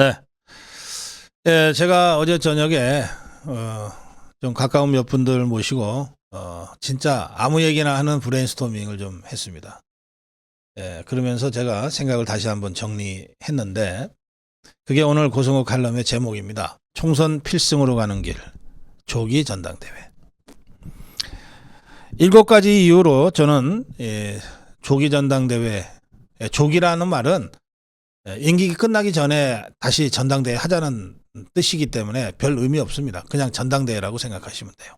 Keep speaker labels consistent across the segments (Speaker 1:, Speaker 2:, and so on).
Speaker 1: 네. 예, 제가 어제 저녁에 어, 좀 가까운 몇 분들 모시고 어, 진짜 아무 얘기나 하는 브레인스토밍을 좀 했습니다. 예, 그러면서 제가 생각을 다시 한번 정리했는데 그게 오늘 고성호 칼럼의 제목입니다. 총선 필승으로 가는 길 조기 전당대회. 일곱 가지 이유로 저는 예, 조기 전당대회 예, 조기라는 말은 예, 임기 끝나기 전에 다시 전당대회 하자는 뜻이기 때문에 별 의미 없습니다. 그냥 전당대회라고 생각하시면 돼요.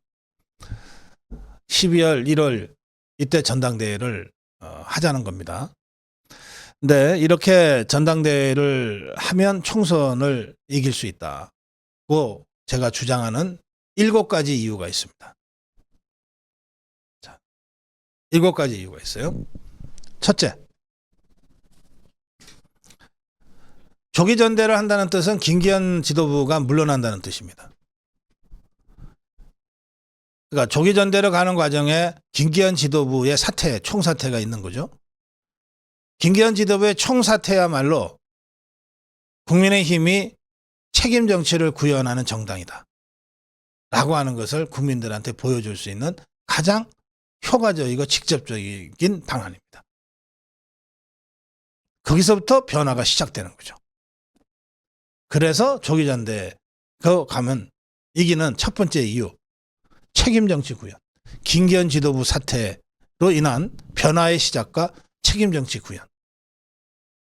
Speaker 1: 12월, 1월 이때 전당대회를 어, 하자는 겁니다. 근데 이렇게 전당대회를 하면 총선을 이길 수 있다고 제가 주장하는 일곱 가지 이유가 있습니다. 자, 일곱 가지 이유가 있어요. 첫째, 조기 전대를 한다는 뜻은 김기현 지도부가 물러난다는 뜻입니다. 그러니까 조기 전대로 가는 과정에 김기현 지도부의 사퇴, 총사퇴가 있는 거죠. 김기현 지도부의 총사퇴야말로 국민의힘이 책임 정치를 구현하는 정당이다. 라고 하는 것을 국민들한테 보여줄 수 있는 가장 효과적이고 직접적인 방안입니다. 거기서부터 변화가 시작되는 거죠. 그래서 조기전대 그 가면 이기는 첫 번째 이유 책임 정치 구현 김기현 지도부 사태로 인한 변화의 시작과 책임 정치 구현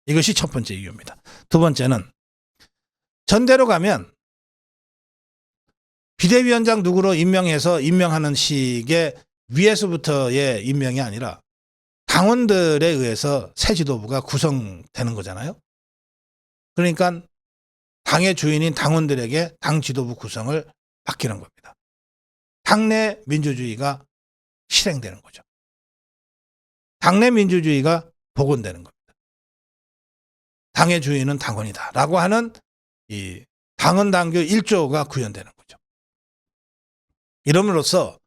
Speaker 1: 이것이 첫 번째 이유입니다. 두 번째는 전대로 가면 비대위원장 누구로 임명해서 임명하는 식의 위에서부터의 임명이 아니라 당원들에 의해서 새 지도부가 구성되는 거잖아요. 그러니까 당의 주인인 당원들에게 당 지도부 구성을 맡기는 겁니다. 당내 민주주의가 실행되는 거죠. 당내 민주주의가 복원되는 겁니다. 당의 주인은 당원이다. 라고 하는 이 당원 당규 1조가 구현되는 거죠. 이름으로써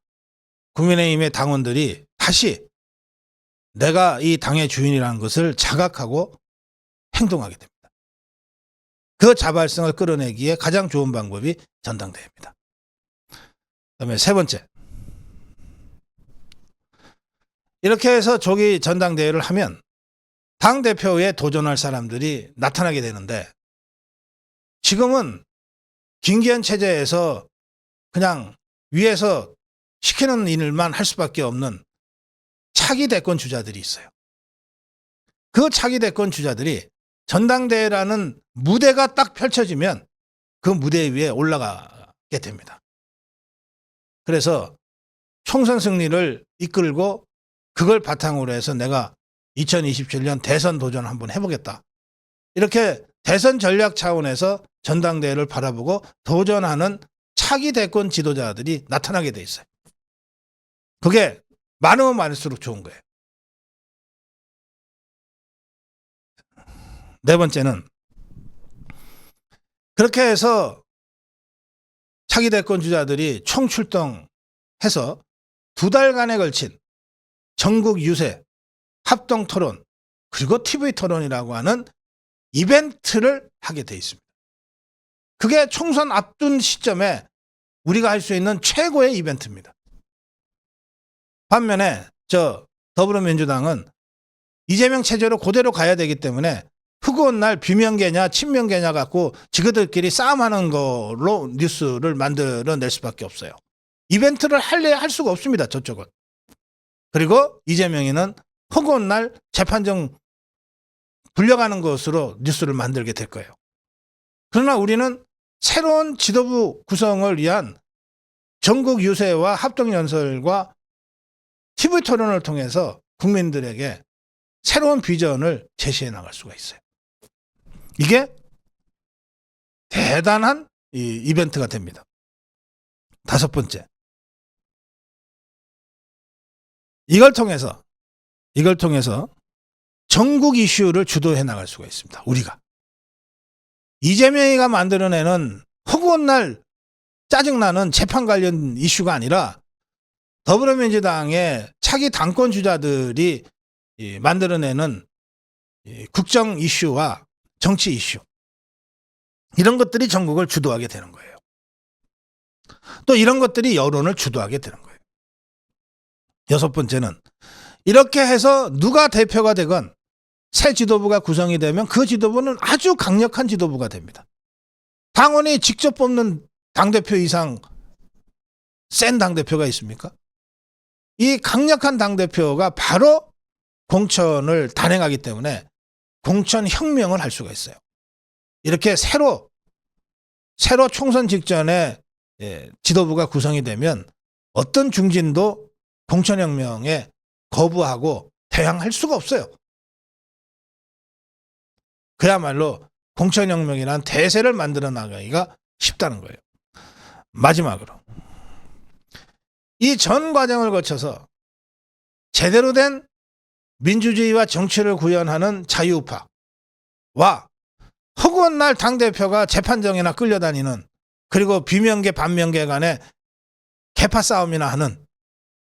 Speaker 1: 국민의힘의 당원들이 다시 내가 이 당의 주인이라는 것을 자각하고 행동하게 됩니다. 그 자발성을 끌어내기에 가장 좋은 방법이 전당대회입니다. 그다음에 세 번째. 이렇게 해서 조기 전당대회를 하면 당 대표에 도전할 사람들이 나타나게 되는데 지금은 김기현 체제에서 그냥 위에서 시키는 일만 할 수밖에 없는 차기 대권 주자들이 있어요. 그 차기 대권 주자들이 전당대회라는 무대가 딱 펼쳐지면 그 무대 위에 올라가게 됩니다. 그래서 총선 승리를 이끌고 그걸 바탕으로 해서 내가 2027년 대선 도전 한번 해보겠다. 이렇게 대선 전략 차원에서 전당대회를 바라보고 도전하는 차기 대권 지도자들이 나타나게 돼 있어요. 그게 많으면 많을수록 좋은 거예요. 네 번째는 그렇게 해서 차기 대권 주자들이 총출동해서 두 달간에 걸친 전국 유세, 합동 토론, 그리고 TV 토론이라고 하는 이벤트를 하게 돼 있습니다. 그게 총선 앞둔 시점에 우리가 할 수 있는 최고의 이벤트입니다. 반면에 저 더불어민주당은 이재명 체제로 그대로 가야 되기 때문에 흑원 날 비명계냐 친명계냐 갖고 지그들끼리 싸움하는 걸로 뉴스를 만들어낼 수밖에 없어요. 이벤트를 할래 할 수가 없습니다. 저쪽은. 그리고 이재명이는 흑원 날 재판정 불려가는 것으로 뉴스를 만들게 될 거예요. 그러나 우리는 새로운 지도부 구성을 위한 전국 유세와 합동연설과 TV 토론을 통해서 국민들에게 새로운 비전을 제시해 나갈 수가 있어요. 이게 대단한 이 이벤트가 됩니다. 다섯 번째. 이걸 통해서 이걸 통해서 전국 이슈를 주도해 나갈 수가 있습니다. 우리가 이재명이가 만들어내는 허구한 날 짜증나는 재판 관련 이슈가 아니라 더불어민주당의 차기 당권 주자들이 만들어내는 국정 이슈와 정치 이슈 이런 것들이 전국을 주도하게 되는 거예요. 또 이런 것들이 여론을 주도하게 되는 거예요. 여섯 번째는 이렇게 해서 누가 대표가 되건 새 지도부가 구성이 되면 그 지도부는 아주 강력한 지도부가 됩니다. 당원이 직접 뽑는 당대표 이상 센 당대표가 있습니까? 이 강력한 당대표가 바로 공천을 단행하기 때문에 공천 혁명을 할 수가 있어요. 이렇게 새로 새로 총선 직전에 예, 지도부가 구성이 되면 어떤 중진도 공천 혁명에 거부하고 대항할 수가 없어요. 그야말로 공천 혁명이란 대세를 만들어 나가기가 쉽다는 거예요. 마지막으로 이 전 과정을 거쳐서 제대로 된 민주주의와 정치를 구현하는 자유우파와 허구한 날 당대표가 재판정이나 끌려다니는 그리고 비명계 반명계 간에 개파 싸움이나 하는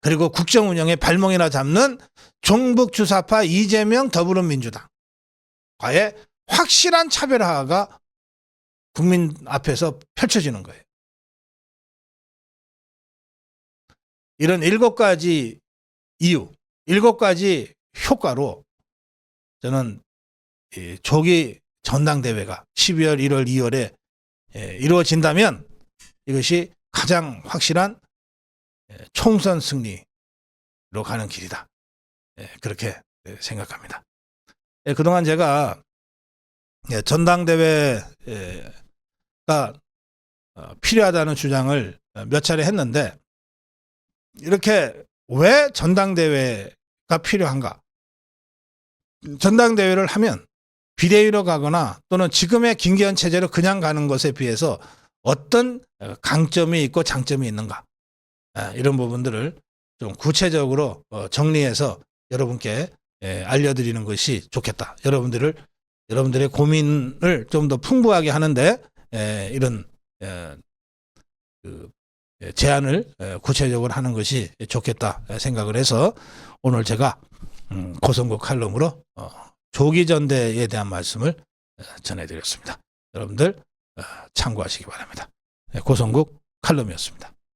Speaker 1: 그리고 국정 운영에 발목이나 잡는 종북 주사파 이재명 더불어민주당과의 확실한 차별화가 국민 앞에서 펼쳐지는 거예요. 이런 일곱 가지 이유, 일곱 가지 효과로 저는 이 조기 전당대회가 12월, 1월, 2월에 예, 이루어진다면 이것이 가장 확실한 예, 총선 승리로 가는 길이다. 예, 그렇게 예, 생각합니다. 예, 그동안 제가 예, 전당대회가 어, 필요하다는 주장을 몇 차례 했는데 이렇게 왜 전당대회가 필요한가? 전당대회를 하면 비대위로 가거나 또는 지금의 김기현 체제로 그냥 가는 것에 비해서 어떤 강점이 있고 장점이 있는가? 아, 이런 부분들을 좀 구체적으로 어, 정리해서 여러분께 예, 알려드리는 것이 좋겠다. 여러분들을 여러분들의 고민을 좀 더 풍부하게 하는데 예, 이런 예, 그 예, 제안을 예, 구체적으로 하는 것이 좋겠다 생각을 해서 오늘 제가 음, 고성국 칼럼으로 어, 조기 전대에 대한 말씀을 어, 전해드렸습니다. 여러분들 어, 참고하시기 바랍니다. 예, 고성국 칼럼이었습니다.